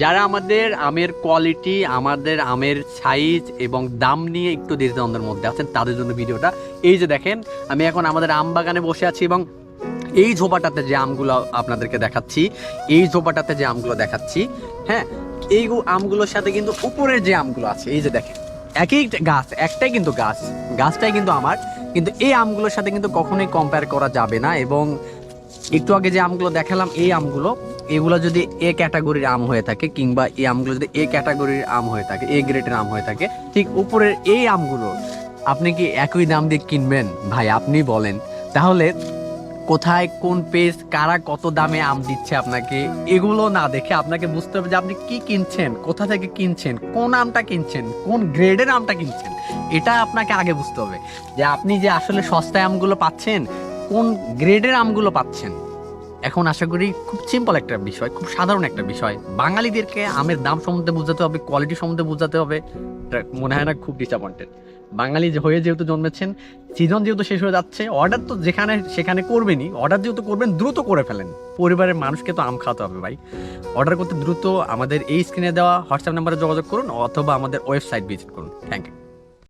যারা আমাদের আমের কোয়ালিটি আমাদের আমের সাইজ এবং দাম নিয়ে একটু দ্বিধাদ্বন্দ্বের মধ্যে আছেন, তাদের জন্য ভিডিওটা। এই যে দেখেন, আমি এখন আমাদের আম বাগানে বসে আছি এবং এই ঝোপাটাতে যে আমগুলো আপনাদেরকে দেখাচ্ছি, এই ঝোপাটাতে যে আমগুলো দেখাচ্ছি হ্যাঁ এই আমগুলোর সাথে কিন্তু উপরের যে আমগুলো আছে, এই যে দেখেন, একই গাছ, একটাই কিন্তু গাছ, গাছটাই কিন্তু আমার, কিন্তু এই আমগুলোর সাথে কিন্তু কখনোই কম্পেয়ার করা যাবে না এবং একটু আগে যে আমগুলো দেখালাম, এই আমগুলো এগুলো যদি এ ক্যাটাগরির আম হয়ে থাকে কিংবা এই আমগুলো যদি এ ক্যাটাগরির আম হয়ে থাকে এ গ্রেডের আম হয়ে থাকে, ঠিক উপরের এই আমগুলো আপনি কি একই দাম দিয়ে কিনবেন? ভাই, আপনি বলেন। তাহলে কোথায়, কোন পেজ কারা কত দামে আম দিচ্ছে আপনাকে, এগুলো না দেখে আপনাকে বুঝতে হবে যে আপনি কি কিনছেন, কোথা থেকে কিনছেন, কোন আমটা কিনছেন, কোন গ্রেডের আমটা কিনছেন। এটা আপনাকে আগে বুঝতে হবে যে আপনি যে আসলে সস্তায় আমগুলো পাচ্ছেন, কোন গ্রেডের আমগুলো পাচ্ছেন। এখন আশা করি খুব সিম্পল একটা বিষয়, খুব সাধারণ একটা বিষয়। বাঙালিদেরকে আমের দাম সম্বন্ধে বোঝাতে হবে কোয়ালিটি সম্বন্ধে বোঝাতে হবে মনে হয় না খুব ডিসঅ্যাপয়েন্টেড বাঙালি হয়ে যেহেতু জন্মেছেন সিজন যেহেতু শেষ হয়ে যাচ্ছে অর্ডার তো যেখানে, সেখানে করবেনই। অর্ডার যেহেতু করবেন, দ্রুত করে ফেলেন। পরিবারের মানুষকে তো আম খাওয়াতে হবে ভাই। অর্ডার করতে দ্রুত আমাদের এই স্ক্রিনে দেওয়া হোয়াটসঅ্যাপ নাম্বারে যোগাযোগ করুন অথবা আমাদের ওয়েবসাইট ভিজিট করুন। Thank you